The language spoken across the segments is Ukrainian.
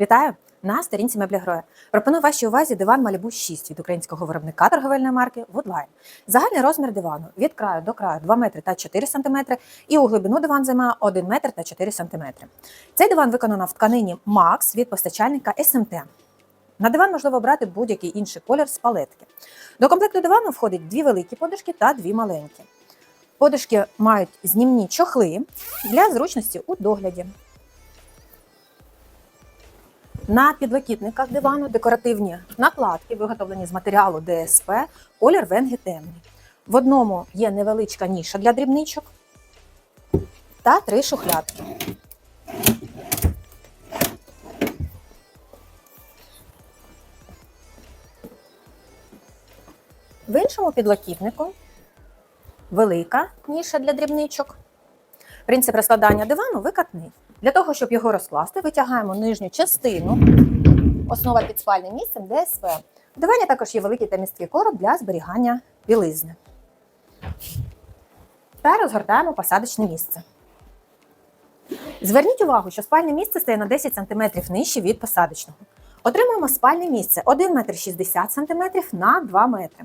Вітаю! На сторінці меблі Гроя. Пропоную вашій увазі диван Malibu 6 від українського виробника торговельної марки Woodline. Загальний розмір дивану від краю до краю 2 метри та 4 см, і у глибину диван займає 1 метр та 4 см. Цей диван виконано в тканині Max від постачальника SMT. На диван можливо обрати будь-який інший колір з палетки. До комплекту дивану входить дві великі подушки та дві маленькі. Подушки мають знімні чохли для зручності у догляді. На підлокітниках дивану декоративні накладки, виготовлені з матеріалу ДСП, колір венги темний. В одному є невеличка ніша для дрібничок та три шухлядки. В іншому підлокітнику велика ніша для дрібничок. Принцип розкладання дивану викатний. Для того, щоб його розкласти, витягаємо нижню частину, основа під спальним місцем ДСП. В дивані також є великий та місткий короб для зберігання білизни. Та розгортаємо посадочне місце. Зверніть увагу, що спальне місце стає на 10 см нижче від посадочного. Отримуємо спальне місце 1 метр 60 см на 2 метри.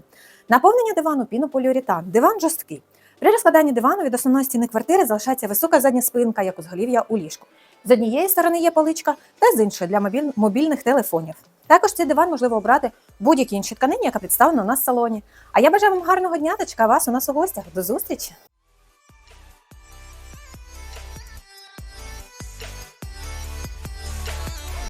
Наповнення дивану пінополіуретан. Диван жорсткий. При розкладанні дивану від основної стіни квартири залишається висока задня спинка, як узголів'я у ліжку. З однієї сторони є поличка, та з іншої для мобіль- мобільних телефонів. Також цей диван можливо обрати будь-якій іншій тканині, яка представлена у нас в салоні. А я бажаю вам гарного дня та чекаю вас у нас у гостях. До зустрічі!